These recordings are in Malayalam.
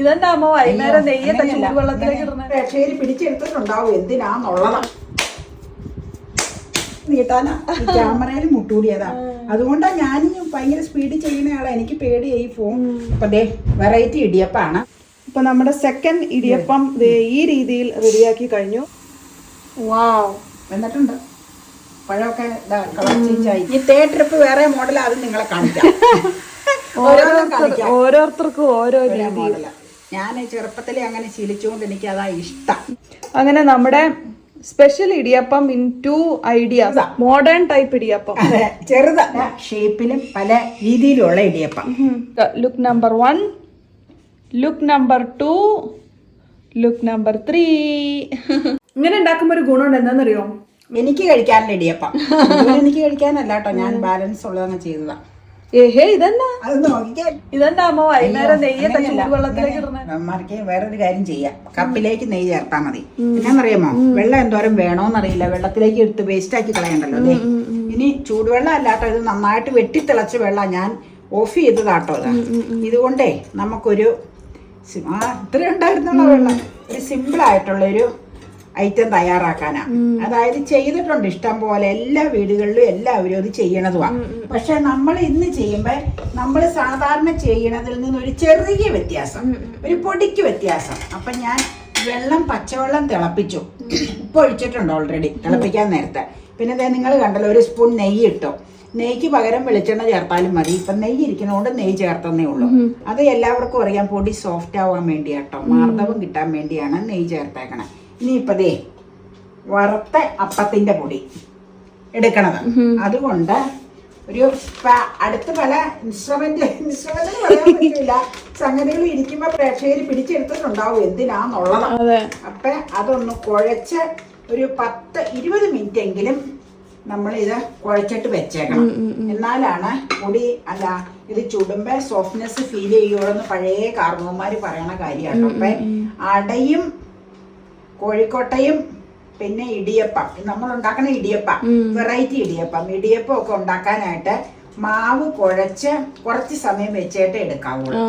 ഇതെന്താ അമ്മ വൈകുന്നേരം നെയ്യൊക്കെ ചൂടുവെള്ളത്തിലേക്ക് ഇടുന്നത്? പിടിച്ചെടുത്തിട്ടുണ്ടാവും. എന്തിനാന്നുള്ളതാ നീട്ടാനാ? ക്യാമറയിൽ മുട്ടൂടിയതാ. അതുകൊണ്ടാ ഞാൻ ഭയങ്കര സ്പീഡിൽ ചെയ്യുന്ന ആളാ. എനിക്ക് പേടിയായി ഫോൺ ഇപ്പൊ ദേ വെറൈറ്റി ഇടിയപ്പാണ്. ഇപ്പൊ നമ്മുടെ സെക്കൻഡ് ഇടിയപ്പം ഈ രീതിയിൽ റെഡിയാക്കി കഴിഞ്ഞു. വാവ് എന്നിട്ടുണ്ട് പഴമൊക്കെ ഈ തേ ട്രിപ്പ് വേറെ മോഡലാണ് അത് നിങ്ങളെ കാണിക്കാം. ഓരോരുത്തർക്കും ഓരോ മോഡലാ ഞാൻ ചെറുപ്പത്തിലെ അങ്ങനെ ശീലിച്ചുകൊണ്ട് എനിക്ക് അതാ ഇഷ്ടം. അങ്ങനെ നമ്മുടെ special idiyappam in two ideas modern type idiyappam. ചെറുത. ഷേപ്പിലും പല രീതിയിലുള്ള idiyappam. Look number one look number two look number three ഇങ്ങനെ ഉണ്ടാക്കുമ്പോ ഒരു ഗുണമുണ്ട് എന്താണെന്നറിയോ എനിക്ക് കഴിക്കാനുള്ള ഇടിയപ്പം. എനിക്ക് കഴിക്കാനല്ല കേട്ടോ ഞാൻ ബാലൻസ് ഉള്ളതങ്ങ് ചെയ്തതാ. ഏഹേ ഇതെന്നാ? അത് നോക്കിക്കാൻ ഇതെന്താ അമ്മ വൈകുന്നേരം നെയ്യൊക്കെ ചൂടുവെള്ളത്തിലേക്ക് വേറൊരു കാര്യം ചെയ്യാം. കപ്പിലേക്ക് നെയ്യ് ചേർത്താൽ മതി. പിന്നെന്നറിയാമോ? വെള്ളം എന്തോരം വേണോന്നറിയില്ല. വെള്ളത്തിലേക്ക് എടുത്ത് വേസ്റ്റ് ആക്കി കളയണ്ടല്ലോ അല്ലേ? ഇനി ചൂടുവെള്ളം അല്ലാട്ടോ ഇത് നന്നായിട്ട് വെട്ടി തിളച്ച വെള്ളം ഞാൻ ഓഫ് ചെയ്തതാട്ടോ ഇത് ഇതുകൊണ്ടേ നമുക്കൊരു ഇത്ര ഉണ്ടായിരുന്നുള്ള വെള്ളം. ഒരു സിമ്പിൾ ആയിട്ടുള്ള ഒരു ഐറ്റം തയ്യാറാക്കാനാ. അതായത് ചെയ്തിട്ടുണ്ട് ഇഷ്ടം പോലെ എല്ലാ വീടുകളിലും എല്ലാവരും അത് ചെയ്യണതുമാ പക്ഷെ നമ്മൾ ഇന്ന് ചെയ്യുമ്പോ നമ്മൾ സാധാരണ ചെയ്യണതിൽ നിന്ന് ഒരു ചെറിയ വ്യത്യാസം ഒരു പൊടിക്ക് വ്യത്യാസം. അപ്പൊ ഞാൻ വെള്ളം പച്ചവെള്ളം തിളപ്പിച്ചു. ഉപ്പ് ഒഴിച്ചിട്ടുണ്ട് ഓൾറെഡി തിളപ്പിക്കാൻ നേരത്തെ. പിന്നെ നിങ്ങൾ കണ്ടല്ലോ ഒരു സ്പൂൺ നെയ്യ് ഇട്ടോ. നെയ്ക്ക് പകരം വെളിച്ചെണ്ണ ചേർത്താലും മതി. ഇപ്പൊ നെയ്യ് ഇരിക്കുന്നതുകൊണ്ട് നെയ്യ് ചേർത്തന്നേ ഉള്ളൂ. അത് എല്ലാവർക്കും അറിയാം പൊടി സോഫ്റ്റ് ആവാൻ വേണ്ടിയാട്ടോ. മാർദ്ദവം കിട്ടാൻ വേണ്ടിയാണ് നെയ്യ് ചേർത്തേക്കണേ. ഇനിയിപ്പോ ദേ വറുത്ത അപ്പത്തിന്റെ പൊടി എടുക്കണത്. അതുകൊണ്ട് ഒരു അടുത്ത് പല ഇൻസ്ട്രുമെന്റ് ഇൻസ്ട്രുമെന്റ് പറയാൻ പറ്റില്ല സംഗതികൾ ഇരിക്കുമ്പോ പ്രേക്ഷകർ പിടിച്ചെടുത്തിട്ടുണ്ടാവും എന്തിനാന്നുള്ളതാണ് അപ്പൊ അതൊന്ന് കുഴച്ച് ഒരു പത്ത് ഇരുപത് മിനിറ്റ് എങ്കിലും നമ്മൾ ഇത് കുഴച്ചിട്ട് വെച്ചേക്കണം എന്നാലാണ് പൊടി അല്ല ഇത് ചുടുമ്പോ സോഫ്റ്റ്നെസ് ഫീൽ ചെയ്യുള്ളൂ പഴയ കാർമ്മന്മാര് പറയണ കാര്യമാണ് അപ്പൊ അടയും കോഴിക്കോട്ടയും പിന്നെ ഇടിയപ്പം. നമ്മൾ ഉണ്ടാക്കുന്ന ഇടിയപ്പം വെറൈറ്റി ഇടിയപ്പം. ഇടിയപ്പം ഒക്കെ ഉണ്ടാക്കാനായിട്ട് മാവ് കുഴച്ച് കുറച്ച് സമയം വെച്ചേട്ടേ എടുക്കാവുള്ളൂ.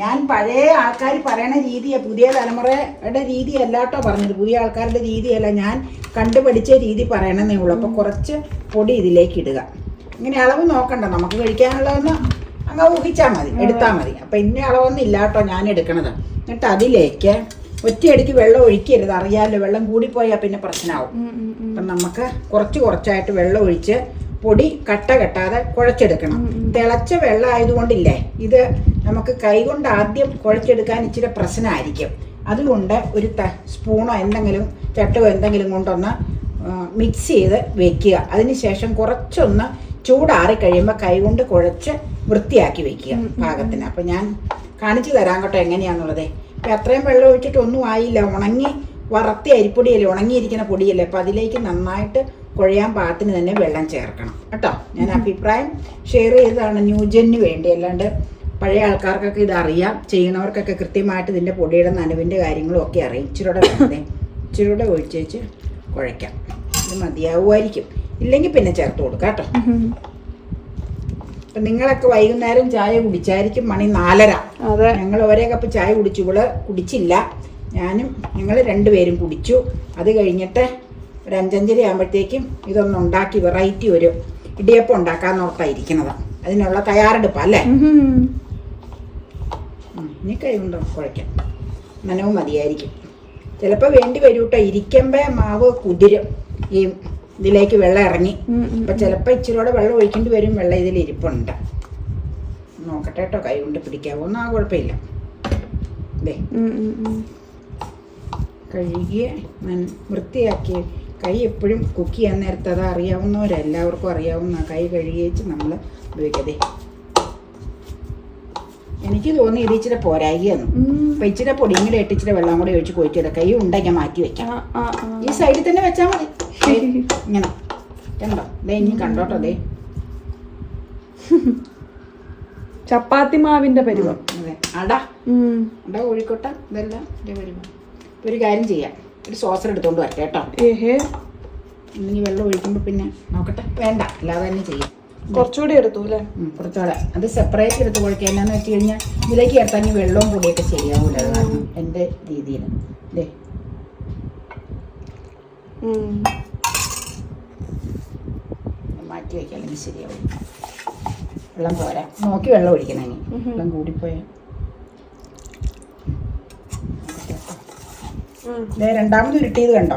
ഞാൻ പഴയ ആൾക്കാർ പറയണ രീതിയെ പുതിയ തലമുറയുടെ രീതി അല്ലാട്ടോ പറഞ്ഞത്. പുതിയ ആൾക്കാരുടെ രീതിയല്ല ഞാൻ കണ്ടുപഠിച്ച രീതി പറയണമെന്നേ ഉള്ളൂ. അപ്പൊ കുറച്ച് പൊടി ഇതിലേക്ക് ഇടുക. ഇങ്ങനെ അളവ് നോക്കണ്ട. നമുക്ക് കഴിക്കാനുള്ളതെന്ന് അങ്ങ് ഊഹിച്ചാൽ മതി എടുത്താൽ മതി. അപ്പൊ ഇന്ന അളവൊന്നും ഇല്ലാട്ടോ ഞാൻ എടുക്കണത്. എന്നിട്ട് അതിലേക്ക് ഒറ്റയടിക്ക് വെള്ളം ഒഴിക്കരുത്. അറിയാമല്ലോ വെള്ളം കൂടിപ്പോയാൽ പിന്നെ പ്രശ്നമാവും അപ്പം നമുക്ക് കുറച്ച് കുറച്ചായിട്ട് വെള്ളം ഒഴിച്ച് പൊടി കട്ട കെട്ടാതെ കുഴച്ചെടുക്കണം. തിളച്ച വെള്ളം ആയതുകൊണ്ടില്ലേ ഇത് നമുക്ക് കൈകൊണ്ട് ആദ്യം കുഴച്ചെടുക്കാൻ ഇച്ചിരി പ്രശ്നമായിരിക്കും അതുകൊണ്ട് ഒരു ത സ്പൂണോ എന്തെങ്കിലും ചട്ടോ എന്തെങ്കിലും കൊണ്ടൊന്ന് മിക്സ് ചെയ്ത് വെക്കുക. അതിനുശേഷം കുറച്ചൊന്ന് ചൂടാറി കഴിയുമ്പോൾ കൈകൊണ്ട് കുഴച്ച് വൃത്തിയാക്കി വെക്കുക പാകത്തിന്. അപ്പം ഞാൻ കാണിച്ചു തരാൻ കേട്ടോ എങ്ങനെയാന്നുള്ളത്. അപ്പം അത്രയും വെള്ളം ഒഴിച്ചിട്ട് ഒന്നും ആയില്ല. ഉണങ്ങി വറുത്തി അരിപ്പൊടിയല്ലേ? ഉണങ്ങിയിരിക്കുന്ന പൊടിയല്ലേ? അപ്പം അതിലേക്ക് നന്നായിട്ട് കുഴയാൻ പാകത്തിന് തന്നെ വെള്ളം ചേർക്കണം. കേട്ടോ? ഞാൻ അഭിപ്രായം ഷെയർ ചെയ്തതാണ് ന്യൂജന് വേണ്ടി. അല്ലാണ്ട് പഴയ ആൾക്കാർക്കൊക്കെ ഇത് അറിയാം. ചെയ്യണവർക്കൊക്കെ കൃത്യമായിട്ട് ഇതിന്റെ പൊടിയുടെ നനവിന്റെ കാര്യങ്ങളും ഒക്കെ അറിയാം. ഇച്ചിരൂടെ വെറുതെ ഇച്ചിരൂടെ ഒഴിച്ച് വെച്ച് കുഴയ്ക്കാം. ഇത് മതിയാവുമായിരിക്കും. ഇല്ലെങ്കിൽ പിന്നെ ചേർത്ത് കൊടുക്കാം കേട്ടോ. നിങ്ങളൊക്കെ വൈകുന്നേരം ചായ കുടിച്ചായിരിക്കും മണി നാലര. അതെ. ഞങ്ങൾ ഒരേ കപ്പ് ചായ കുടിച്ചു. ഇവൾ കുടിച്ചില്ല. ഞാനും ഞങ്ങൾ രണ്ടുപേരും കുടിച്ചു. അത് കഴിഞ്ഞിട്ട് ഒരു അഞ്ചഞ്ചര ആകുമ്പോഴത്തേക്കും ഇതൊന്ന് ഉണ്ടാക്കി വെറൈറ്റി ഒരു ഇടിയപ്പം ഉണ്ടാക്കാൻ ഓർത്തായിരിക്കുന്നത് അതിനുള്ള തയ്യാറെടുപ്പ് അല്ലേ? ഇനി കഴിവുണ്ടോ? കുഴയ്ക്കാം. നനവ് മതിയായിരിക്കും. ചിലപ്പോൾ വേണ്ടി വരൂട്ടോ. ഇരിക്കുമ്പോൾ മാവ് കുതിരും. ഈ ഇതിലേക്ക് വെള്ളം ഇറങ്ങി. അപ്പൊ ചിലപ്പോ അപ്പം ചിലപ്പോൾ ഇച്ചിരൂടെ വെള്ളം ഒഴിക്കേണ്ടി വരും. വെള്ളം ഇതിൽ ഇരിപ്പുണ്ട്. നോക്കട്ടെ കേട്ടോ. കൈ കൊണ്ട് പിടിക്കാവോ ഒന്നും ആ കുഴപ്പമില്ല. കഴുകിയ വൃത്തിയാക്കി കൈ എപ്പോഴും കുക്ക് ചെയ്യാൻ നേരത്തെ അത് അറിയാവുന്നവരെല്ലാവർക്കും അറിയാവുന്ന കൈ കഴുകിയേച്ച് നമ്മൾ ഉപയോഗിക്കതേ എനിക്ക് തോന്നി ഇത് ഇച്ചിരി പോരായിരുന്നു അപ്പൊ ഇച്ചിരി പൊടിയും കൂടെ ഇട്ട് ഇച്ചിരി വെള്ളം കൂടെ ഒഴിച്ച് കൊഴിച്ചിട കൈ ഉണ്ടെങ്കിൽ മാറ്റി വെക്കാം. ഈ സൈഡിൽ തന്നെ വെച്ചാൽ മതി. ഇങ്ങനെ. കണ്ടോ? ദേ ഇനി കണ്ടോട്ടോ ദേ. ചപ്പാത്തി മാവിന്റെ പരുവം. അതെ. അട. അട കോഴിക്കോട്ട ഇതെല്ലാം വരുമ്പോൾ ഒരു കാര്യം ചെയ്യാം. ഒരു സോസർ എടുത്തോണ്ട് വരട്ടെ കേട്ടോ. ഏഹേ? ഇനി വെള്ളം ഒഴിക്കുമ്പോൾ പിന്നെ നോക്കട്ടെ. വേണ്ട അല്ലാതെ തന്നെ ചെയ്യാം. കുറച്ചുകൂടി എടുത്തു അല്ലേ? കുറച്ചുകൂടെ അത് സെപ്പറേറ്റ് എടുത്ത് കുഴക്കുക എന്നാന്ന് വെച്ച് കഴിഞ്ഞാൽ ഇതിലേക്ക് ചേർത്താൽ വെള്ളവും പൊടിയൊക്കെ ശരിയാവൂല. എന്റെ എന്റെ രീതിയിൽ അല്ലേ. മാറ്റി വയ്ക്കുക അല്ലെങ്കിൽ ശരിയാവും. വെള്ളം പോരാ. നോക്കി വെള്ളം ഒഴിക്കണം ഇനി. വെള്ളം കൂടിപ്പോയാൽ ദേ രണ്ടാമത് ഉരുട്ടിയത് കണ്ടോ.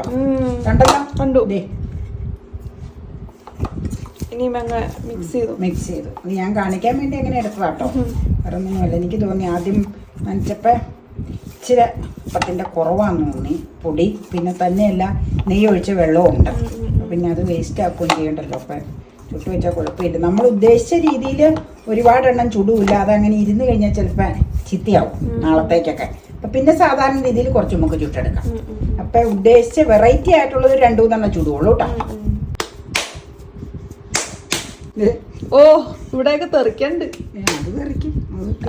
കണ്ടല്ലോ? കണ്ടു. ദേ. ഇനി മിക്സ് ചെയ്തു. മിക്സ് ചെയ്തു. ഞാൻ കാണിക്കാൻ വേണ്ടി അങ്ങനെ എടുത്തതാട്ടോ. ഉം. എനിക്ക് തോന്നി ആദ്യം നനച്ചപ്പോൾ ഇച്ചിരി പത്തിന്റെ കുറവാന്ന് തോന്നി. പൊടി. പിന്നെ തന്നെയല്ല നെയ്യ് ഒഴിച്ച വെള്ളവും ഉണ്ട്. പിന്നെ അത് വേസ്റ്റ് ആക്കുകയും ചെയ്യണ്ടല്ലോ. അപ്പം ചുട്ടു വെച്ചാൽ കുഴപ്പമില്ല. നമ്മൾ ഉദ്ദേശിച്ച രീതിയിൽ ഒരുപാടെണ്ണം ചുടുമില്ല അതങ്ങനെ ഇരുന്ന് കഴിഞ്ഞാൽ ചിലപ്പോൾ ചിത്തിയാവും നാളത്തേക്കൊക്കെ. അപ്പം പിന്നെ സാധാരണ രീതിയിൽ കുറച്ച് നമുക്ക് ചുട്ടെടുക്കാം. അപ്പം ഉദ്ദേശിച്ച വെറൈറ്റി ആയിട്ടുള്ളത് രണ്ടു മൂന്നെണ്ണം ചുടുകയുള്ളൂ കേട്ടോ ഓ ഇവിടെയൊക്കെ തെറിക്കണ്ട്.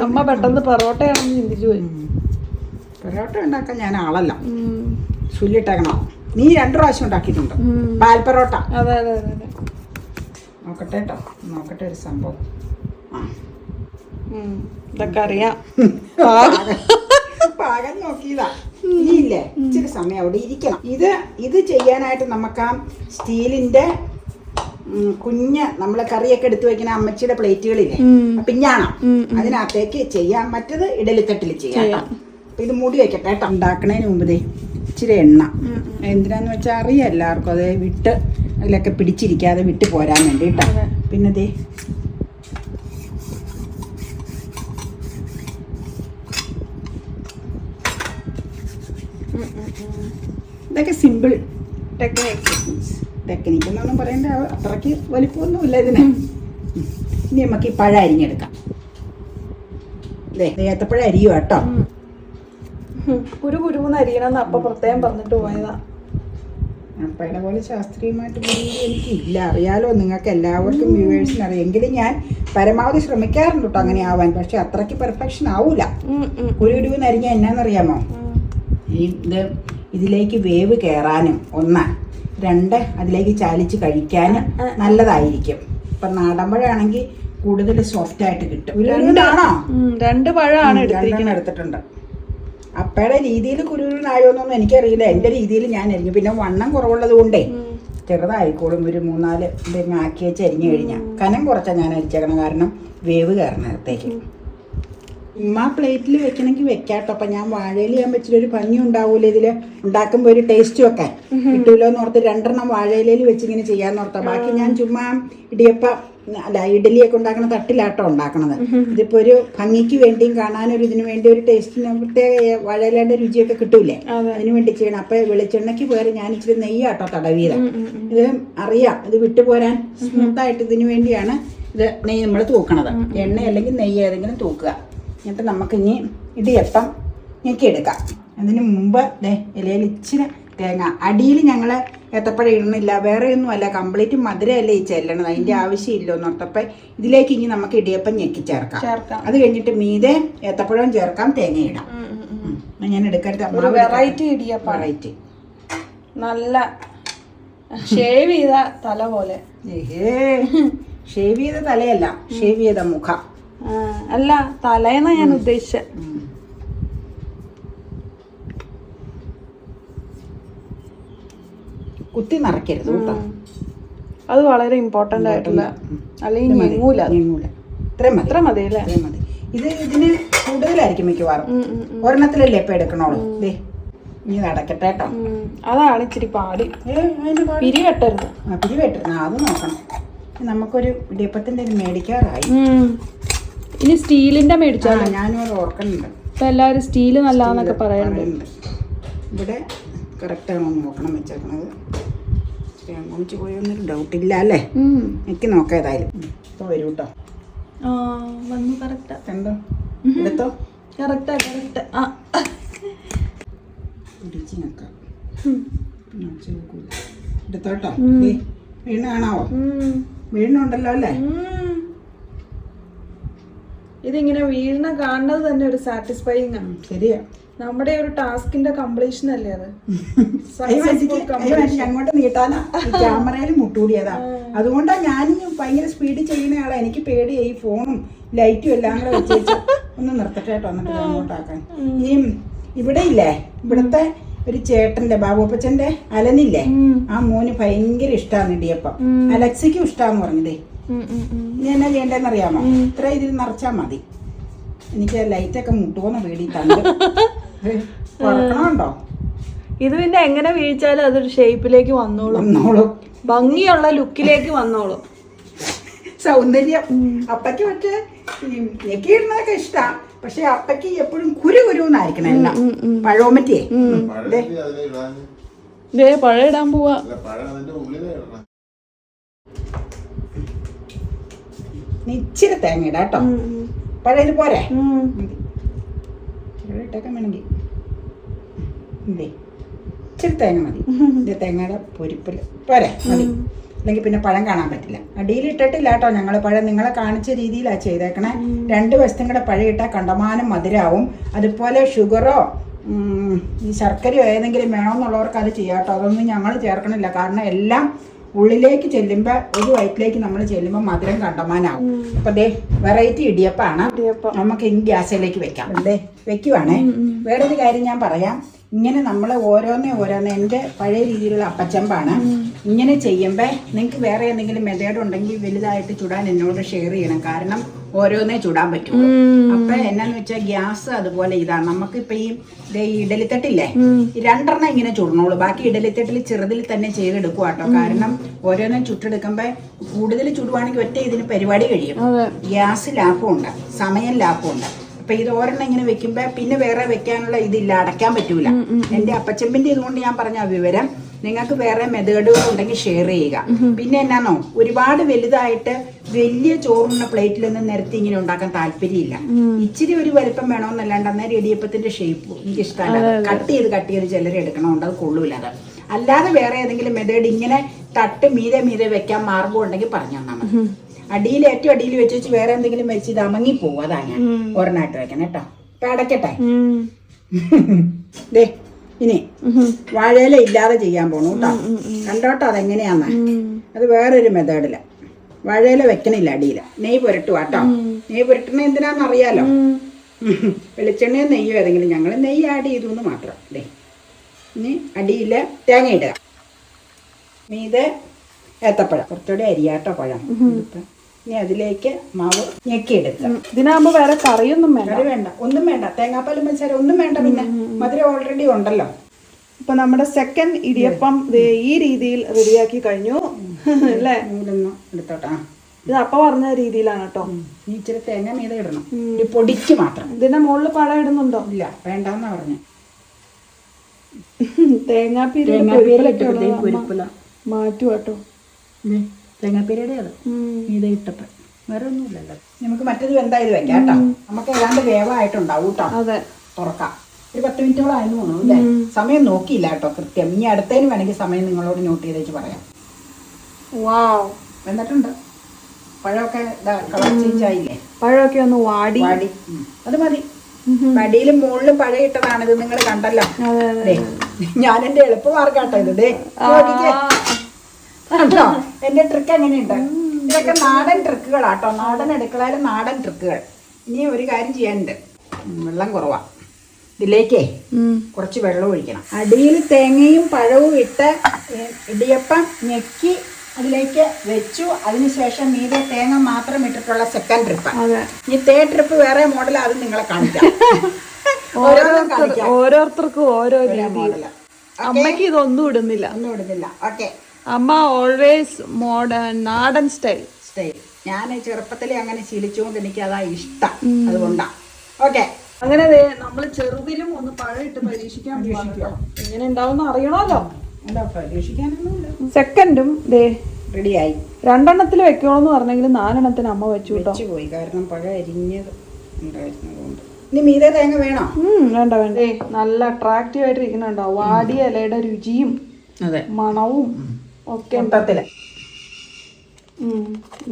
അമ്മ പെട്ടെന്ന് പൊറോട്ടയാണെന്ന് ചിന്തിച്ചു പോയി. പൊറോട്ട ഉണ്ടാക്കാൻ ഞാൻ ആളല്ല. ചുല്ലിട്ടേക്കണോ? നീ രണ്ടു പ്രാവശ്യം ഉണ്ടാക്കിയിട്ടുണ്ട്. പാൽ പൊറോട്ട അതെ അതെ അതെ. നോക്കട്ടെ കേട്ടോ നോക്കട്ടെ ഒരു സംഭവം. ഇതൊക്കെ അറിയാം. പാകം. നോക്കിയതാ. ഇനിയില്ലേ ഇച്ചിരി സമയം അവിടെ ഇരിക്കണം. ഇത് ഇത് ചെയ്യാനായിട്ട് നമുക്ക് ആ സ്റ്റീലിന്റെ കുഞ്ഞ് നമ്മളെ കറിയൊക്കെ എടുത്തു വെക്കുന്ന അമ്മച്ചിയുടെ പ്ലേറ്റുകളില്ലേ? പിഞ്ഞാണ അതിനകത്തേക്ക് ചെയ്യാം. മറ്റത് ഇഡലിത്തട്ടിൽ ചെയ്യാം അപ്പൊ ഇത് മുടി വെക്കട്ടെ കേട്ടോ. മുമ്പ് ദേ ഇച്ചിരി എണ്ണ. എന്തിനാന്ന് വെച്ചാൽ അറിയാം എല്ലാവർക്കും. അത് വിട്ട് അതിലൊക്കെ പിടിച്ചിരിക്കാതെ വിട്ട് പോരാൻ വേണ്ടി കേട്ടോ പിന്നെ ദേ. ഇതൊക്കെ സിമ്പിൾ ടെക്നിക്സ് ടെക്നിക്ക് എന്നൊന്നും പറയേണ്ട. അത്രയ്ക്ക് വലിപ്പമൊന്നുമില്ല ഇതിന്. ഇനി നമുക്ക് ഈ പഴം അരിഞ്ഞെടുക്കാം. ഏത്തപ്പഴ ഏത്തപ്പഴം അരിയുക കേട്ടോ. കുരു കുരുന്ന് അരിയണമെന്ന് അപ്പൊ പ്രത്യേകം പറഞ്ഞിട്ട് പോയതാ. അപ്പയുടെ പോലെ ശാസ്ത്രീയമായിട്ട് പുതിയത് എനിക്കില്ല. അറിയാലോ നിങ്ങൾക്ക് എല്ലാവർക്കും വ്യൂവേഴ്സിന് അറിയാം. എങ്കിലും ഞാൻ പരമാവധി ശ്രമിക്കാറുണ്ട് കേട്ടോ അങ്ങനെ ആവാൻ. പക്ഷെ അത്രയ്ക്ക് പെർഫെക്ഷൻ ആവൂല. ഒരു ഉരുവെന്ന് അരിഞ്ഞാൽ എന്നാന്നറിയാമോ. ഈ ഇത് ഇതിലേക്ക് വേവ് കയറാനും ഒന്ന്. രണ്ട് അതിലേക്ക് ചാലിച്ച് കഴിക്കാനും നല്ലതായിരിക്കും. ഇപ്പം നാടമ്പഴാണെങ്കിൽ കൂടുതൽ സോഫ്റ്റ് ആയിട്ട് കിട്ടും രണ്ട് പഴമാണ് എടുത്തിരിക്കുന്നത്. എടുത്തിട്ടുണ്ട്. അപ്പയുടെ രീതിയിൽ കുരുവിനായോന്നൊന്നും എനിക്കറിയില്ല. എന്റെ രീതിയിൽ ഞാൻ അരിഞ്ഞു പിന്നെ വണ്ണം കുറവുള്ളത് കൊണ്ടേ. ചെറുതായിക്കോളും ഒരു മൂന്നാൽ ഇതങ്ങ് ആക്കി വെച്ച് അരിഞ്ഞു കഴിഞ്ഞാൽ കനം കുറച്ചാൽ ഞാൻ അരിച്ചേക്കണം. കാരണം വേവ് കയറണത്തേക്ക് ഉമ്മ പ്ലേറ്റിൽ വെക്കണമെങ്കിൽ വെക്കാട്ടോ. അപ്പം ഞാൻ വാഴയിൽ ഞാൻ വെച്ചിട്ടൊരു ഭംഗി ഉണ്ടാവൂല ഇതിൽ ഉണ്ടാക്കുമ്പോൾ ഒരു ടേസ്റ്റ് വെക്കാൻ കിട്ടൂലോ എന്ന് ഓർത്ത് രണ്ടെണ്ണം വാഴയിലയിൽ വെച്ച് ഇങ്ങനെ ചെയ്യാന്ന് ഓർത്താ. ബാക്കി ഞാൻ ചുമ്മാ ഇടിയപ്പം അല്ല ഇഡലിയൊക്കെ ഉണ്ടാക്കണ തട്ടിലാട്ടോ ഉണ്ടാക്കണത്. ഇതിപ്പോ ഒരു ഭംഗിക്ക് വേണ്ടിയും കാണാനൊരു ഇതിനു വേണ്ടി ഒരു ടേസ്റ്റിന് പ്രത്യേക വാഴയിലേന്റെ രുചിയൊക്കെ കിട്ടൂലേ? അതിനു വേണ്ടി ചെയ്യണം. അപ്പൊ വെളിച്ചെണ്ണയ്ക്ക് പകരം ഞാൻ ഇച്ചിരി നെയ്യാട്ടോ തടവിയത്. ഉം. ഇത് അറിയാം. ഇത് വിട്ടുപോരാൻ സ്മൂത്തായിട്ട് ഇതിനു വേണ്ടിയാണ് ഇത് നെയ്യ് നമ്മൾ തൂക്കണത്. എണ്ണ അല്ലെങ്കിൽ നെയ്യ് ഏതെങ്കിലും തൂക്കുക. എന്നിട്ട് നമുക്ക് ഇനി ഇടിയപ്പം ഞെക്കിയെടുക്കാം. അതിന് മുമ്പ് ദേ ഇലയിൽ ഇച്ചിരി തേങ്ങ. അടിയിൽ ഞങ്ങൾ ഏത്തപ്പഴം ഇടുന്നില്ല. വേറെ ഒന്നും അല്ല കംപ്ലീറ്റ് മധുരമല്ലേ ഈ ചെല്ലണത്. അതിന്റെ ആവശ്യമില്ല എന്നോർത്തപ്പം ഇതിലേക്ക് ഇനി നമുക്ക് ഇടിയപ്പം ഞെക്കി ചേർക്കാം. ചേർക്കാം. അത് കഴിഞ്ഞിട്ട് മീതെ ഏത്തപ്പഴവും ചേർക്കാം തേങ്ങ ഇടാം. ഞാൻ എടുക്കരുത്. വെറൈറ്റി ഇടിയപ്പ. വെറൈറ്റി നല്ല ഷേവ് ചെയ്ത തല പോലെ. ഷേവ് ചെയ്ത തലയല്ല. ഷേവ് ചെയ്ത മുഖം. അല്ല തലേന്നാ ഞാൻ ഉദ്ദേശിച്ചത് കുത്തി നിറയ്ക്കരുത് കേട്ടോ. അത് വളരെ ഇമ്പോർട്ടന്റ് ആയിട്ടുള്ള. അല്ലെങ്കിൽ ഇത് മതി. ഞെങ്ങൂല ഞെങ്ങൂല ഇത്രയും അത്ര മതി അല്ലേ? മതി. ഇത് ഇതിന് കൂടുതലായിരിക്കും മിക്കവാറും. ഒരെണ്ണത്തിലല്ലേ ഇപ്പം എടുക്കണോളൂ ദേ ഇനി നടക്കട്ടെ കേട്ടോ. അതാണ് ഇച്ചിരി പാടി. പിരിവെട്ടരുത് പിരി ആ അത് നോക്കണം. നമുക്കൊരു ഇടിയപ്പത്തിന്റെ ഇത് മേടിക്കാറായി. ഇനി സ്റ്റീലിന്റെ മേടിച്ചാ മേടിച്ചാലോ ഞാനും അത് ഓർക്കുന്നുണ്ട്. ഇപ്പൊ എല്ലാരും സ്റ്റീൽ നല്ലതാന്നൊക്കെ പറയാറുണ്ട് പറയുന്നുണ്ട്. ഇവിടെ കറക്റ്റാണോ നോക്കണം വെച്ചേക്കണത്. അങ്ങോട്ട് പോയൊന്നൊരു ഡൗട്ടില്ല അല്ലേ. എനിക്ക് നോക്കാം ഏതായാലും. ഇപ്പോൾ വരൂ കേട്ടോ വന്നു കറക്റ്റാ കണ്ടോ? എടുത്തോ? കറക്റ്റാ കറക്റ്റ് ആ. ഇടിച്ച് നോക്കാം. എടുത്തോട്ടോ വീണാണാവോ വീണ്. വീണുണ്ടല്ലോ അല്ലേ? ഇതിങ്ങനെ വീഴുന്ന കാണുന്നത് തന്നെ ഒരു സാറ്റിസ്ഫൈങ് ആണ്. ശരിയാ. നമ്മുടെ ഒരു ടാസ്കിന്റെ കംപ്ലീഷൻ അല്ലേ അത്? അങ്ങോട്ട് നീട്ടാനാ. ക്യാമറയിൽ മുട്ടൂടിയതാ അതുകൊണ്ടാ ഞാൻ ഭയങ്കര സ്പീഡിൽ ചെയ്യുന്ന ആളാ. എനിക്ക് പേടിയായി ഈ ഫോണും ലൈറ്റും എല്ലാം കൂടെ വെച്ച് ഒന്ന് നിർത്തട്ടെ കേട്ടോ എന്നിട്ട് അങ്ങോട്ടാക്കാൻ. ഈ ഇവിടെ ഇല്ലേ? ഇവിടുത്തെ ഒരു ചേട്ടന്റെ ബാബുപ്പച്ചന്റെ അലനില്ലേ? ആ മോന് ഭയങ്കര ഇഷ്ടമാണ് ഇടിയപ്പം. അലക്സയ്ക്കും ഇഷ്ടാന്ന് പറഞ്ഞതേ. ഇനി എന്നാ ചെയ്യണ്ടെന്ന് അറിയാമോ ഇത്ര ഇതിൽ നിറച്ചാ മതി. എനിക്ക് ലൈറ്റൊക്കെ മുട്ടുവോന്ന് പേടി തണ്ട്. ഇത് പിന്നെ എങ്ങനെ വീഴിച്ചാലും അതൊരു ഷേപ്പിലേക്ക് വന്നോളും. വന്നോളും. ഭംഗിയുള്ള ലുക്കിലേക്ക് വന്നോളും. സൗന്ദര്യം. അപ്പയ്ക്ക് പക്ഷേ ഞെക്കിയിടുന്നതൊക്കെ ഇഷ്ടാ. പക്ഷെ അപ്പയ്ക്ക് എപ്പോഴും കുരു കുരു എന്നായിരിക്കണം എല്ലാം പഴോമറ്റിയെ ദേ, പഴം ഇടാൻ പോവാ. ഇച്ചിരി തേങ്ങ ഇടാട്ടോ. പഴയത് പോരെ. ഇവിടെ ഇട്ടേക്കാൻ വേണമെങ്കിൽ. ഇതേ ഇച്ചിരി തേങ്ങ മതി. ഇത് തേങ്ങയുടെ പൊരിപ്പിൽ പോരെ മതി. അല്ലെങ്കിൽ പിന്നെ പഴം കാണാൻ പറ്റില്ല. അടിയിൽ ഇട്ടിട്ടില്ല കേട്ടോ ഞങ്ങൾ പഴം നിങ്ങളെ കാണിച്ച രീതിയിലാണ് ചെയ്തേക്കണേ. രണ്ട് വശത്തും കൂടെ പഴം ഇട്ടാൽ കണ്ടമാനം മധുരാവും. അതുപോലെ ഷുഗറോ ഈ ശർക്കരയോ ഏതെങ്കിലും വേണമെന്നുള്ളവർക്ക് അത് ചെയ്യാം കേട്ടോ. അതൊന്നും ഞങ്ങൾ ചേർക്കണില്ല. കാരണം എല്ലാം ഉള്ളിലേക്ക് ചെല്ലുമ്പോൾ ഒരു വയറ്റിലേക്ക് നമ്മൾ ചെല്ലുമ്പോൾ മധുരം കണ്ടമാനാവും. അപ്പൊ ദേ വെറൈറ്റി ഇടിയപ്പാണ്. ഇടിയപ്പം. നമുക്ക് ഇനി ഗ്യാസിലേക്ക് വെക്കാം. അല്ലേ? വെക്കുവാണേ. വേറൊരു കാര്യം ഞാൻ പറയാം. ഇങ്ങനെ നമ്മൾ ഓരോന്നേ ഓരോന്നേ എന്റെ പഴയ രീതിയിലുള്ള അപ്പച്ചമ്പാണ്. ഇങ്ങനെ ചെയ്യുമ്പോൾ നിങ്ങൾക്ക് വേറെ എന്തെങ്കിലും മെതേഡ് ഉണ്ടെങ്കിൽ വലുതായിട്ട് ചുടാൻ എന്നോട് ഷെയർ ചെയ്യണം. കാരണം ഓരോന്നേ ചുടാൻ പറ്റും അപ്പൊ എന്നാന്ന് വെച്ചാൽ ഗ്യാസ് അതുപോലെ ഇതാണ്. നമുക്ക് ഇപ്പൊ ഈ ഇഡലിത്തട്ടില്ലേ? രണ്ടെണ്ണം ഇങ്ങനെ ചുടണോളൂ. ബാക്കി ഇഡലിത്തട്ടിൽ ചെറുതിൽ തന്നെ ചെയ്തെടുക്കുക കേട്ടോ കാരണം ഓരോന്നും ചുട്ടെടുക്കുമ്പോ കൂടുതൽ ചുടുവാണെങ്കിൽ ഒറ്റ ഇതിന് പരിപാടി കഴിയും. ഗ്യാസ് ഗ്യാസ് ലാഭമുണ്ട് സമയം ലാഭമുണ്ട് അപ്പൊ ഇത് ഒരെണ്ണം ഇങ്ങനെ വെക്കുമ്പോ പിന്നെ വേറെ വെക്കാനുള്ള ഇതില്ല. അടയ്ക്കാൻ പറ്റൂല. എന്റെ അപ്പച്ചമ്പിന്റെ ഇതുകൊണ്ട് ഞാൻ പറഞ്ഞ വിവരം നിങ്ങൾക്ക് വേറെ മെതേഡുകൾ ഉണ്ടെങ്കിൽ ഷെയർ ചെയ്യുക. പിന്നെ എന്നാന്നോ? ഒരുപാട് വലുതായിട്ട് വലിയ ചോറുണ്ണ പ്ലേറ്റിലൊന്നും നിരത്തി ഇങ്ങനെ ഉണ്ടാക്കാൻ താല്പര്യമില്ല. ഇച്ചിരി ഒരു വലിപ്പം വേണമെന്നല്ലാണ്ട് അന്നേരം ഇടിയപ്പത്തിന്റെ ഷേപ്പ് എനിക്ക് ഇഷ്ടമല്ല. കട്ട് ചെയ്ത് കട്ട് ചെയ്ത് ചിലർ എടുക്കണമുണ്ട്. അത് കൊള്ളൂല അത്. അല്ലാതെ വേറെ ഏതെങ്കിലും മെതേഡ് ഇങ്ങനെ തട്ട് മീതെ മീതെ വെക്കാൻ മാർഗം ഉണ്ടെങ്കിൽ പറഞ്ഞു തന്നാൽ മതി. അടിയിൽ ഏറ്റവും അടിയിൽ വെച്ച് വെച്ച് വേറെ എന്തെങ്കിലും വെച്ച് ഇത് അമങ്ങി പോവാതാ അതാ ഞാൻ ഒരെണ്ണായിട്ട് വെക്കണം കേട്ടോ. ഇപ്പൊ അടയ്ക്കട്ടെ ദേ. ഇനി വാഴയില ഇല്ലാതെ ചെയ്യാൻ പോണു കേട്ടോ കണ്ടോട്ടോ അതെങ്ങനെയാന്ന്? അത് വേറൊരു മെത്തേഡിൽ വാഴയില വെക്കണില്ല അടിയില. നെയ് പുരട്ടുക കേട്ടോ നെയ്യ് പുരട്ടണ എന്തിനാന്ന് അറിയാലോ? വെളിച്ചെണ്ണയും നെയ്യോ ഏതെങ്കിലും. ഞങ്ങൾ നെയ്യ് ആഡ് ചെയ്തു എന്ന് മാത്രം. അല്ലേ ഇനി അടിയിൽ തേങ്ങ ഇടുക. മീതെ ഏത്തപ്പഴം. കുറച്ചുകൂടി അരിയാട്ടോ പഴം. ഇതിപ്പം. ഇനി അതിലേക്ക് മാവ് ഞെക്കിയെടുക്കാം. ഇതിനാകുമ്പോ വേറെ കറിയൊന്നും വേണ്ട. കറി വേണ്ട. ഒന്നും വേണ്ട. തേങ്ങാപ്പാലും പഞ്ചസാര ഒന്നും വേണ്ട പിന്നെ. മധുരം ഓൾറെഡി ഉണ്ടല്ലോ. ഇപ്പൊ നമ്മുടെ സെക്കൻഡ് ഇടിയപ്പം ഈ രീതിയിൽ റെഡിയാക്കി കഴിഞ്ഞു. അല്ലേ? എടുത്തോട്ടാ. ഇത് അപ്പ പറഞ്ഞ രീതിയിലാണ് കേട്ടോ. നീ ഇച്ചിരി തേങ്ങ മീത ഇടണം. ഈ പൊടിക്ക് മാത്രം. ഇതിന്റെ മുകളിൽ പഴം ഇടുന്നുണ്ടോ? ഇല്ല. വേണ്ടെന്നാ പറഞ്ഞു. തേങ്ങാപ്പീരി തേങ്ങാപ്പീര തേങ്ങാപ്പീരയുടെ അത് മീതെ ഇട്ടപ്പോ. വേറെ ഒന്നുമില്ലല്ലോ നമുക്ക് മറ്റേത് എന്തായാലും വെക്കാം കേട്ടോ. നമുക്ക് ഏതാണ്ട് വേവായിട്ടുണ്ടാവും കേട്ടോ. അതെ. തുറക്കാം. ഒരു പത്ത് മിനിറ്റോളം ആയിരുന്നു തോന്നുന്നു അല്ലേ? സമയം നോക്കിയില്ല കേട്ടോ കൃത്യം. ഇനി അടുത്തതിന് വേണമെങ്കിൽ സമയം നിങ്ങളോട് നോട്ട് ചെയ്തേച്ച് പറയാം. വാവ്. എന്നിട്ടുണ്ട് പഴമൊക്കെ കളർ ചേഞ്ച് ആയില്ലേ? പഴമൊക്കെ ഒന്ന് വാടി. വാടി. അത് മതി. വടിയിലും മുകളിലും പഴം ഇട്ടതാണ് ഇത് നിങ്ങൾ കണ്ടല്ലോ. അതെ ഞാൻ എന്റെ എളുപ്പമാർഗാട്ടോ ഇത്. കണ്ടോ എന്റെ ട്രിക്ക് എങ്ങനെയുണ്ട്? ഇതൊക്കെ നാടൻ ട്രിക്കുകളാട്ടോ നാടൻ അടുക്കളയിലെ നാടൻ ട്രിക്കുകൾ ഇനി ഒരു കാര്യം ചെയ്യാനുണ്ട്. വെള്ളം കുറവാ. ഇതിലേക്കേ കുറച്ച് വെള്ളം ഒഴിക്കണം. അടിയിൽ തേങ്ങയും പഴവും ഇട്ട് ഇടിയപ്പം ഞെക്കി അതിലേക്ക് വെച്ചു. അതിനുശേഷം മീതെ തേങ്ങ മാത്രം ഇട്ടിട്ടുള്ള സെക്കൻഡ് ട്രിപ്പ് ഈ തേ ട്രിപ്പ് വേറെ മോഡൽ അത് നിങ്ങളെ കാണിക്കാം. ഓരോരുത്തർക്കും ഓരോ രീതി മോഡൽ അമ്മയ്ക്ക് ഇതൊന്നും ഇടുന്നില്ല. ഒന്നും ഇടുന്നില്ല. ഓക്കെ. അമ്മ ഓൾവേസ് മോഡേൺ നാടൻ സ്റ്റൈൽ സ്റ്റൈൽ ഞാൻ ചെറുപ്പത്തിലെ അങ്ങനെ ശീലിച്ചുകൊണ്ട് എനിക്ക് അതാ ഇഷ്ടം അതുകൊണ്ടാ. ഓക്കെ അങ്ങനെ നമ്മൾ ചെറുതിലും ഒന്ന് പഴയിട്ട് ഇട്ട് പരീക്ഷിക്കാൻ. എങ്ങനെ ഉണ്ടാവും അറിയണമല്ലോ. എന്താ പരീക്ഷിക്കാനൊന്നുമില്ല. സെക്കൻഡും ദേ റെഡിയായി. രണ്ടെണ്ണത്തിൽ വെക്കണമെന്ന് പറഞ്ഞെങ്കിൽ നാലെണ്ണത്തിന് അമ്മ വെച്ചു കേട്ടോ. വെച്ച് പോയി കാരണം പഴം അരിഞ്ഞത് ഉണ്ടായിരുന്നതുകൊണ്ട്. ഇനി മീതെ തേങ്ങ വേണോ? ഉം, വേണ്ട വേണ്ട. ദേ, നല്ല അട്രാക്റ്റീവ് ആയിട്ട് ഇരിക്കുന്നുണ്ടോ വാടിയ ഇലയുടെ രുചിയും അതെ. മണവും. ഒക്കെ. മൊത്തത്തിൽ.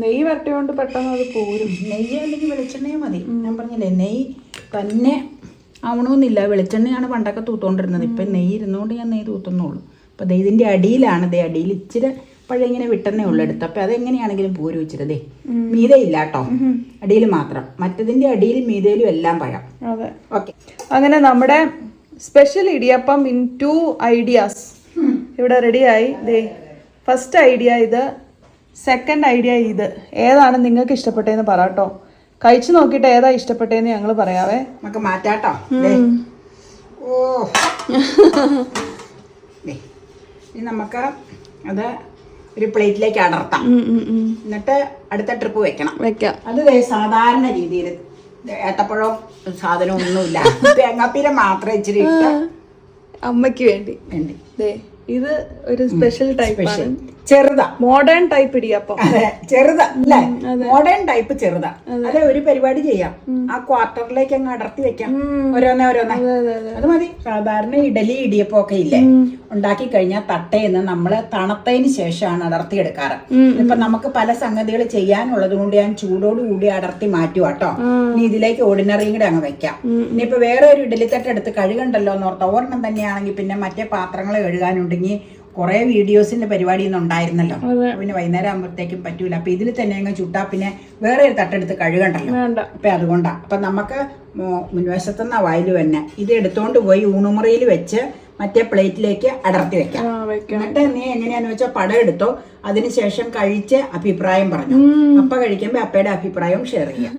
നെയ്യ് വരട്ടിയോണ്ട് പെട്ടെന്ന് അത് പോരും. നെയ്യ് അല്ലെങ്കിൽ വെളിച്ചെണ്ണയും മതി. ഞാൻ പറഞ്ഞില്ലേ നെയ്യ് തന്നെ ആവണമെന്നില്ല വെളിച്ചെണ്ണയാണ് പണ്ടൊക്കെ തൂത്തോണ്ടിരുന്നത്. ഇപ്പം നെയ്യ് ഇരുന്നുകൊണ്ട് ഞാൻ നെയ്യ് തൂത്തുന്നുള്ളൂ. അപ്പം ദേ ഇതിന്റെ അടിയിലാണ്. ദേ അടിയിൽ ഇച്ചിരി പഴയ ഇങ്ങനെ വിട്ടെണ്ണേ ഉള്ളൂ എടുത്ത്. അപ്പം അതെങ്ങനെയാണെങ്കിലും പോരും ഇച്ചിരി. ദേ മീതയില്ല കേട്ടോ. അടിയിൽ മാത്രം. മറ്റതിന്റെ അടിയിൽ മീതയിലും എല്ലാം പഴം. അതെ. ഓക്കെ. അങ്ങനെ നമ്മുടെ special idiyappam in two ideas. ഇവിടെ റെഡിയായി. ദേ ഫസ്റ്റ് ഐഡിയ ഇത് സെക്കൻഡ് ഐഡിയ ഇത്. ഏതാണ് നിങ്ങൾക്ക് ഇഷ്ടപ്പെട്ടതെന്ന് പറ കേട്ടോ കഴിച്ചു നോക്കിയിട്ട് ഏതാ ഇഷ്ടപ്പെട്ടതെന്ന് ഞങ്ങൾ പറയാവേ. നമുക്ക് മാറ്റാട്ടോ. ഓ. ഇനി നമുക്ക് അത് ഒരു പ്ലേറ്റിലേക്ക് അടർത്താം. എന്നിട്ട് അടുത്ത ട്രിപ്പ് വെക്കണം. വെക്കാം. അത് സാധാരണ രീതിയിൽ ഏത്തപ്പഴോ സാധനം ഒന്നുമില്ല. തേങ്ങാപ്പീര മാത്രം ഇച്ചിരി ഇട്ട് അമ്മയ്ക്ക് വേണ്ടി. വേണ്ടി. ഇത് ഒരു സ്പെഷ്യൽ ടൈപ്പ് സ്പെഷ്യൽ ചെറുതാ. മോഡേൺ ടൈപ്പ് ഇടിയപ്പം അതെ ചെറുതാ അല്ലേ? മോഡേൺ ടൈപ്പ് ചെറുതാ. അതെ. ഒരു പരിപാടി ചെയ്യാം. ആ ക്വാർട്ടറിലേക്ക് അങ്ങ് അടർത്തി വെക്കാം. ഓരോന്നേ ഓരോന്നേ. അത് മതി. സാധാരണ ഇഡലി ഇടിയപ്പം ഒക്കെ ഇല്ലേ ഉണ്ടാക്കി കഴിഞ്ഞാൽ തട്ടയെന്ന് നമ്മൾ തണുത്തതിന് ശേഷമാണ് അടർത്തി എടുക്കാറ് ഇപ്പൊ നമുക്ക് പല സംഗതികൾ ചെയ്യാനുള്ളത് കൊണ്ട് ഞാൻ ചൂടോട് കൂടി അടർത്തി മാറ്റുക കേട്ടോ ഇനി ഇതിലേക്ക് ഓർഡിനറിയും കൂടെ അങ്ങ് വെക്കാം. ഇനിയിപ്പോ വേറെ ഒരു ഇഡലി തട്ട് എടുത്ത് കഴുകണ്ടല്ലോ എന്ന് ഓർത്ത. ഒരെണ്ണം തന്നെയാണെങ്കിൽ പിന്നെ മറ്റേ പാത്രങ്ങൾ കഴുകാനുണ്ടെങ്കിൽ കുറെ വീഡിയോസിന്റെ പരിപാടി ഒന്നും ഉണ്ടായിരുന്നല്ലോ പിന്നെ വൈകുന്നേരം ആകുമ്പോഴത്തേക്കും പറ്റൂല. അപ്പൊ ഇതിൽ തന്നെ അങ്ങ് ചുട്ടാ പിന്നെ വേറെ ഒരു തട്ടെടുത്ത് കഴുകണ്ടല്ലോ. അപ്പൊ അതുകൊണ്ടാ. അപ്പൊ നമുക്ക് മുൻവശത്തുനിന്ന വയൽ തന്നെ. ഇത് എടുത്തോണ്ട് പോയി ഊണുമുറിയിൽ വെച്ച് മറ്റേ പ്ലേറ്റിലേക്ക് അടർത്തി വെക്കാം. എന്നിട്ട് നീ എങ്ങനെയാന്ന് വെച്ചാൽ പടം എടുത്തോ. അതിനുശേഷം കഴിച്ച് അഭിപ്രായം പറഞ്ഞു. അപ്പ കഴിക്കുമ്പോ അപ്പയുടെ അഭിപ്രായവും ഷെയർ ചെയ്യാം.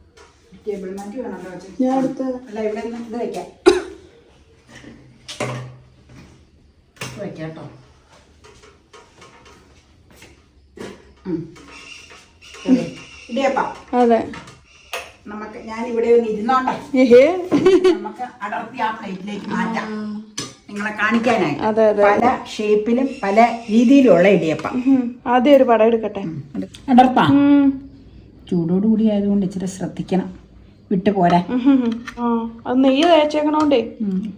ടേബിൾ മാറ്റി വേണമല്ലോ അല്ല ഇവിടെ ഇത് വെക്കാം. വെക്കാം കേട്ടോ. അതെ. നമുക്ക് ഞാൻ ഇവിടെ ഒന്ന് ഇരുന്നോട്ടെ. നമുക്ക് അടർത്തി ആ പ്ലേറ്റിലേക്ക് മാറ്റാം. നിങ്ങളെ കാണിക്കാനായി അതെ അതെ പല ഷേപ്പിലും പല രീതിയിലുള്ള ഇടിയപ്പം. ആദ്യം ഒരു പടം എടുക്കട്ടെ? അടർത്താം. ചൂടോടുകൂടി ആയതുകൊണ്ട് ഇച്ചിരി ശ്രദ്ധിക്കണം. വിട്ടു പോരാ. അത് നെയ്യ് തേച്ചേക്കണോണ്ടേ.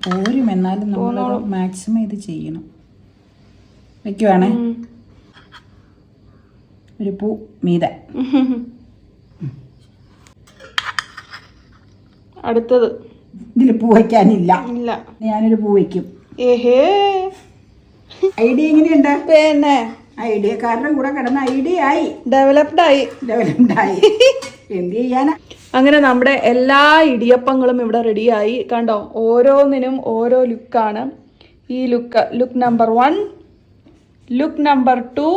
പോരും. എന്നാലും നമ്മൾ മാക്സിമം ഇത് ചെയ്യണം. വെക്കുവാണേ. ഒരു പൂ മീത. അടുത്തത്. ഇതിൽ പൂ വയ്ക്കാനില്ല. ഇല്ല. ഞാനൊരു പൂ വയ്ക്കും. ഏഹേ. ഐഡിയ എങ്ങനെയുണ്ട്? പിന്നെ. ഐഡിയക്കാരുടെ കൂടെ കിടന്ന ഐഡിയ ആയി ഡെവലപ്ഡ് ആയി. ഡെവലപ്ഡ് ആയി എന്ത് ചെയ്യാനാ? അങ്ങനെ നമ്മുടെ എല്ലാ ഇടിയപ്പങ്ങളും ഇവിടെ റെഡിയായി. കണ്ടോ? ഓരോന്നിനും ഓരോ ലുക്കാണ്. ഈ look look number one look number two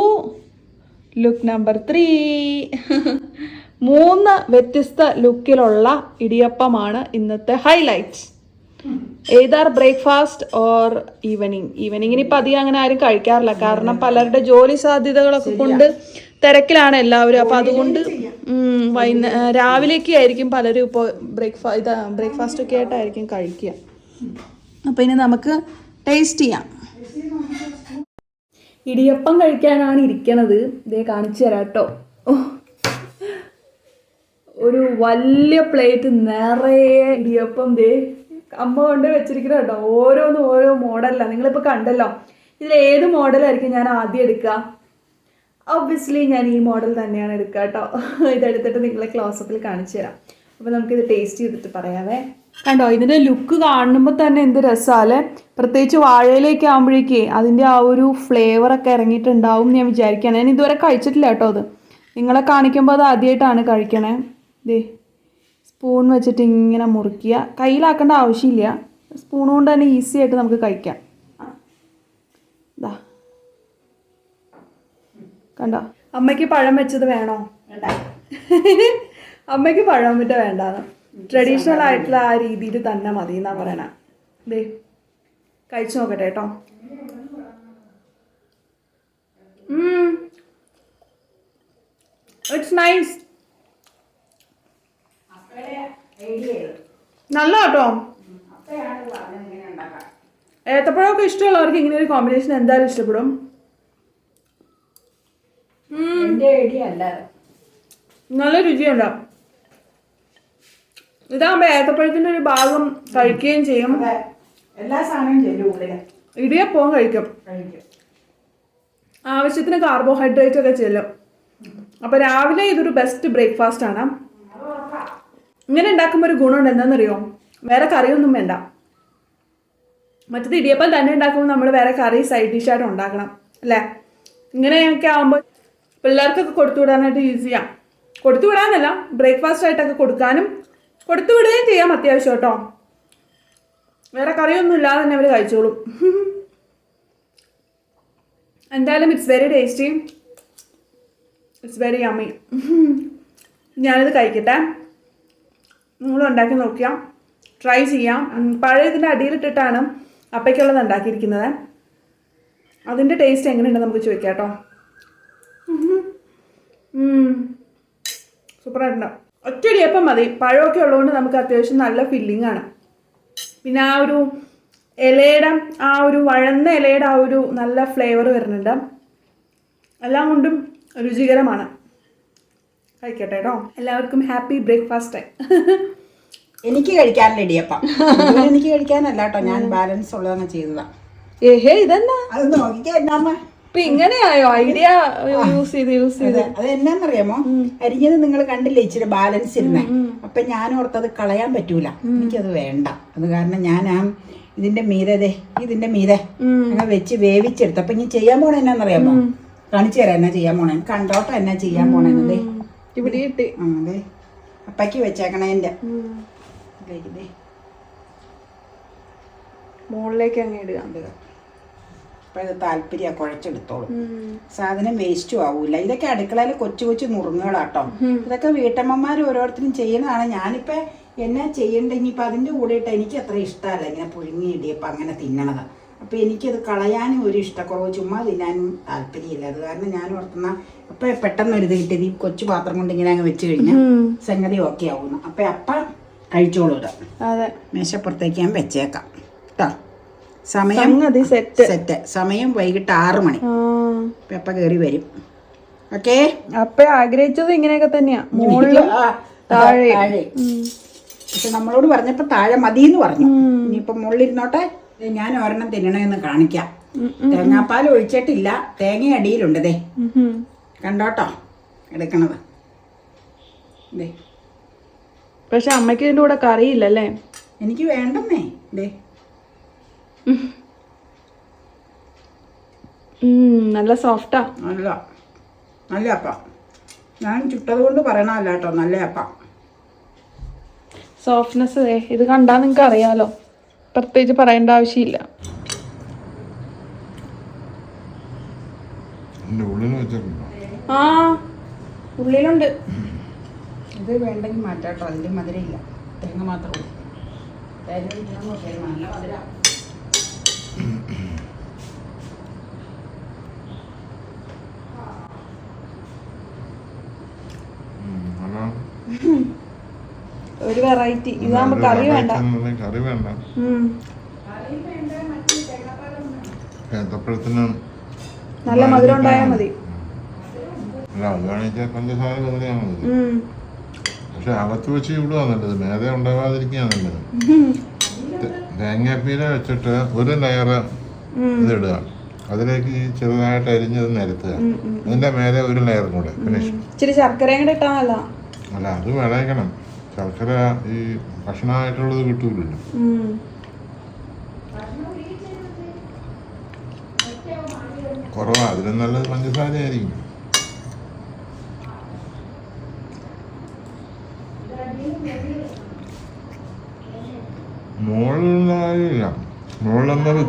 look number three മൂന്ന് വ്യത്യസ്ത ലുക്കിലുള്ള ഇടിയപ്പമാണ് ഇന്നത്തെ highlights either breakfast or evening ഈവനിങ്ങിന് ഇപ്പം അധികം അങ്ങനെ ആരും കഴിക്കാറില്ല. കാരണം പലരുടെ ജോലി സാധ്യതകളൊക്കെ കൊണ്ട് തിരക്കിലാണ് എല്ലാവരും. അപ്പം അതുകൊണ്ട് വൈകുന്ന രാവിലേക്ക് ആയിരിക്കും പലരും ഇപ്പോൾ ബ്രേക്ക്ഫാ ഇത് ബ്രേക്ക്ഫാസ്റ്റ് ഒക്കെ ആയിട്ടായിരിക്കും കഴിക്കുക. അപ്പം ഇനി നമുക്ക് ടേസ്റ്റ് ചെയ്യാം. ഇടിയപ്പം കഴിക്കാനാണ് ഇരിക്കണത്. ഇതേ കാണിച്ചു തരാം കേട്ടോ. ഒരു വലിയ പ്ലേറ്റ് നിറയെ ഇടിയപ്പം ദേ അമ്മ കൊണ്ട് വെച്ചിരിക്കുന്നത് കേട്ടോ. ഓരോന്നും ഓരോ മോഡലാണ് നിങ്ങളിപ്പോൾ കണ്ടല്ലോ. ഇതിൽ ഏത് മോഡലായിരിക്കും ഞാൻ ആദ്യം എടുക്കുക ഒബ്വിയസ്ലി ഞാൻ ഈ മോഡൽ തന്നെയാണ് എടുക്കുക കേട്ടോ. ഇതെടുത്തിട്ട് നിങ്ങളെ ക്ലോസപ്പിൽ കാണിച്ചു തരാം. അപ്പോൾ നമുക്കിത് ടേസ്റ്റ് ചെയ്തിട്ട് പറയാവേ. കണ്ടോ ഇതിന്റെ ലുക്ക് കാണുമ്പോൾ തന്നെ എന്ത് രസമല്ലേ പ്രത്യേകിച്ച് വാഴയിലേക്ക് ആകുമ്പോഴേക്കേ അതിന്റെ ആ ഒരു ഫ്ലേവറൊക്കെ ഇറങ്ങിയിട്ടുണ്ടാവും ഞാൻ വിചാരിക്കുകയാണ്. ഞാൻ ഇതുവരെ കഴിച്ചിട്ടില്ല കേട്ടോ അത്. നിങ്ങളെ കാണിക്കുമ്പോൾ അത് ആദ്യമായിട്ടാണ് കഴിക്കണേ. ദേ സ്പൂൺ വെച്ചിട്ട് ഇങ്ങനെ മുറിക്കുക കയ്യിലാക്കേണ്ട ആവശ്യമില്ല. സ്പൂൺ കൊണ്ട് തന്നെ ഈസി ആയിട്ട് നമുക്ക് കഴിക്കാം. കണ്ടോ? അമ്മയ്ക്ക് പഴം വെച്ചത് വേണോ. അമ്മയ്ക്ക് പഴം വിട്ട് വേണ്ടാന്ന്. ട്രഡീഷണൽ ആയിട്ടുള്ള ആ രീതിയിൽ തന്നെ മതി എന്നാ പറയണേ. ദേ കഴിച്ചു നോക്കട്ടെ കേട്ടോ. ഇറ്റ്സ് നൈസ് നല്ല കേട്ടോ. ഏത്തപ്പഴമൊക്കെ ഇഷ്ടമുള്ളവർക്ക് ഇങ്ങനെ ഒരു കോമ്പിനേഷൻ എന്തായാലും ഇഷ്ടപ്പെടും. നല്ല രുചിയുണ്ട്. ഇതാകുമ്പോൾ ഏത്തപ്പഴത്തിന്റെ ഒരു ഭാഗം കഴിക്കുകയും ചെയ്യും. എല്ലാ സാധനവും ചെല്ലും ഉള്ളിൽ ഇടിയപ്പവും കഴിക്കും. കഴിക്കും. ആവശ്യത്തിന് കാർബോഹൈഡ്രേറ്റ് ഒക്കെ ചെല്ലും. അപ്പൊ രാവിലെ ഇതൊരു ബെസ്റ്റ് ബ്രേക്ക്ഫാസ്റ്റ് ആണ്. ഇങ്ങനെ ഉണ്ടാക്കുമ്പോൾ ഒരു ഗുണമുണ്ട്. എന്താണെന്നറിയോ? വേറെ കറിയൊന്നും വേണ്ട. മറ്റത് ഇടിയപ്പം തന്നെ ഉണ്ടാക്കുമ്പോൾ നമ്മൾ വേറെ കറി സൈഡ് ഡിഷായിട്ട് ഉണ്ടാക്കണം. അല്ലേ? ഇങ്ങനെയൊക്കെ ആകുമ്പോൾ പിള്ളേർക്കൊക്കെ കൊടുത്തു വിടാനായിട്ട് ഈസിയാണ് കൊടുത്തു വിടാനല്ല ബ്രേക്ക്ഫാസ്റ്റ് ആയിട്ടൊക്കെ കൊടുക്കാനും കൊടുത്തു വിടുകയും ചെയ്യാം അത്യാവശ്യം കേട്ടോ. വേറെ കറിയൊന്നും ഇല്ലാതെ തന്നെ അവർ കഴിച്ചോളും. എന്തായാലും it's very tasty it's very yummy ഞാനിത് കഴിക്കട്ടെ. നിങ്ങൾ ഉണ്ടാക്കി നോക്കിയാൽ ട്രൈ ചെയ്യാം. പഴയ ഇതിന്റെ അടിയിലിട്ടിട്ടാണ് അപ്പയ്ക്കുള്ളത് ഉണ്ടാക്കിയിരിക്കുന്നത്. അതിന്റെ ടേസ്റ്റ് എങ്ങനെയുണ്ട് നമുക്ക് ചോദിക്കാം കേട്ടോ. സൂപ്പറായിട്ടുണ്ട് ഒറ്റ ഇടിയപ്പം മതി. പഴമൊക്കെ ഉള്ളതുകൊണ്ട് നമുക്ക് അത്യാവശ്യം നല്ല ഫില്ലിംഗ് ആണ്. പിന്നെ ആ ഒരു ഇലയുടെ ആ ഒരു വഴന്ന ഇലയുടെ ആ ഒരു നല്ല ഫ്ലേവർ വരുന്നുണ്ട്. എല്ലാം കൊണ്ടും രുചികരമാണ്. കഴിക്കട്ടെ കേട്ടോ എല്ലാവർക്കും ഹാപ്പി ബ്രേക്ക്ഫാസ്റ്റ് എനിക്ക് കഴിക്കാൻ ഇടിയപ്പം. എനിക്ക് കഴിക്കാനല്ല കേട്ടോ ഞാൻ ബാലൻസ് ഉള്ളതങ്ങ് ചെയ്തതാ ഏഹേ ഇതെന്നാ? അത് നോക്കിക്കേ എന്നാമ്മ ഇപ്പൊ ഇങ്ങനെയായോ? ഐഡിയ യൂസ് ചെയ്ത് യൂസ് ചെയ്ത്. അതെ എന്നാന്നറിയാമോ? അരിഞ്ഞത് നിങ്ങൾ കണ്ടില്ലേ ഇച്ചിരി ബാലൻസ് ഇരുന്നേ? അപ്പൊ ഞാൻ ഓർത്തത് കളയാൻ പറ്റൂല. എനിക്കത് വേണ്ട. അത് കാരണം ഞാൻ ആ ഇതിന്റെ മീതെ ദേ ഇതിന്റെ മീതെ അങ്ങനെ വെച്ച് വേവിച്ചെടുത്ത്. അപ്പൊ ഇനി ചെയ്യാൻ പോണ എന്നാന്നറിയാമോ? കാണിച്ചു തരാം എന്നാ ചെയ്യാൻ പോണേ. കണ്ടോട്ടോ എന്നാ ചെയ്യാൻ പോണേന്നതേ ഇവിടെ ഇട്ട്. ആ അതെ അപ്പയ്ക്ക് വെച്ചേക്കണേന്റെ മോളിലേക്ക് മുകളിലേക്ക് അങ്ങ് ഇടുക. ഇത്. അപ്പൊ ഇത് താല്പര്യ കുഴച്ചെടുത്തോളും. സാധനം വേസ്റ്റും ആവൂല. ഇതൊക്കെ അടുക്കളയിൽ കൊച്ചു കൊച്ചു നുറുങ്ങുകളാട്ടോ. ഇതൊക്കെ വീട്ടമ്മമാർ ഓരോരുത്തരും ചെയ്യുന്നതാണ്. ഞാനിപ്പോ എന്നാ ചെയ്യണ്ടെങ്കിൽ ഇനിയിപ്പോ അതിന്റെ കൂടെ ഇട്ട് എനിക്ക് അത്ര ഇഷ്ടമല്ല ഇങ്ങനെ പുഴുങ്ങി ഇടിയപ്പം അങ്ങനെ തിന്നണത്. അപ്പൊ എനിക്കത് കളയാനും ഒരു ഇഷ്ടക്കുറവ് ചുമ്മാ തിന്നാനും താല്പര്യമില്ല. അത് കാരണം ഞാൻ ഓർത്തുന്ന അപ്പൊ പെട്ടെന്ന് ഒരു ഇത് കിട്ടിയത് ഈ കൊച്ചു പാത്രം കൊണ്ട് ഇങ്ങനെ അങ്ങ് വെച്ച് കഴിഞ്ഞാൽ സംഗതി ഓക്കെ ആവുന്നു. അപ്പൊ അപ്പ കഴിച്ചോളൂ ഇത്. അതെ. മേശപ്പുറത്തേക്ക് ഞാൻ വെച്ചേക്കാം. കേട്ടോ സമയം സെറ്റ്. സെറ്റ്. സമയം വൈകിട്ട് ആറ് മണി. പെപ്പ കയറി വരും. ഓക്കെ? അപ്പ ആഗ്രഹിച്ചത് ഇങ്ങനെയൊക്കെ തന്നെയാ. മുകളിൽ താഴെ. പക്ഷെ നമ്മളോട് പറഞ്ഞപ്പോ താഴെ മതി എന്ന് പറഞ്ഞു ഇനിയിപ്പൊ മുകളിലിരുന്നോട്ടെ ഞാൻ ഒരെണ്ണം തിന്നണമെന്ന് കാണിക്കാം. തേങ്ങാപ്പാൽ ഒഴിച്ചിട്ടില്ല. തേങ്ങ അടിയിലുണ്ടതേ കണ്ടോട്ടോ? എടുക്കണത്. പക്ഷെ അമ്മയ്ക്ക് ഇതിന്റെ കൂടെ കറിയില്ലല്ലേ? എനിക്ക് വേണ്ടെന്നേ ഉം, നല്ല സോഫ്റ്റാ. നല്ല നല്ല അപ്പ. ഞാൻ ചുട്ടത് കൊണ്ട് പറയണമല്ല കേട്ടോ നല്ല അപ്പ. സോഫ്റ്റ്നെസ് ഇത് കണ്ടാ നിങ്ങക്ക് അറിയാലോ. പ്രത്യേകിച്ച് പറയേണ്ട ആവശ്യമില്ല. ആ ഉള്ളിലുണ്ട്. ഇത് വേണ്ടെങ്കിൽ മാറ്റാട്ടോ അതിൽ മധുരമില്ല. തേങ്ങ മാത്രമേ ഉള്ളൂ. തേങ്ങ നല്ല മധുര. ഒരു വെറൈറ്റി ഇതാകുമ്പോ കറി വേണ്ട. കറി വേണ്ട. ഏത്തപ്പഴത്തിന് നല്ല മധുരം ഉണ്ടായാൽ മതി. പഞ്ചസാര. പക്ഷെ അകത്ത് വെച്ച് ഇവിടുവാ നല്ലത്. മേധ ഉണ്ടാവാതിരിക്കുക നല്ലത്. തേങ്ങാപ്പീര വെച്ചിട്ട് ഒരു ലെയർ ഇതിടുക. അതിലേക്ക് ഈ ചെറുതായിട്ട് അരിഞ്ഞത് നിരത്തുക. അതിന്റെ മേലെ ഒരു ലെയർ കൂടെ ഫിനിഷ് ഇച്ചിരി ശർക്കരയും കൂടെ അല്ല അത് വിളയിക്കണം. ശർക്കര ഈ ഭക്ഷണമായിട്ടുള്ളത് കിട്ടൂലല്ലോ. കുറവാ അതിലും നല്ലത് പഞ്ചസാരയായിരിക്കും. മുകളിലായില്ല മുകളിലെന്നത്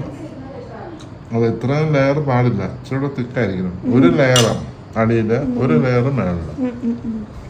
അത് ഇത്രയും ലെയർ പാടില്ല. ഇച്ചിരി തിക്കായിരിക്കണം ഒരു ലെയറാണ് അടിയിൽ ഒരു ലെയർ മേളിൽ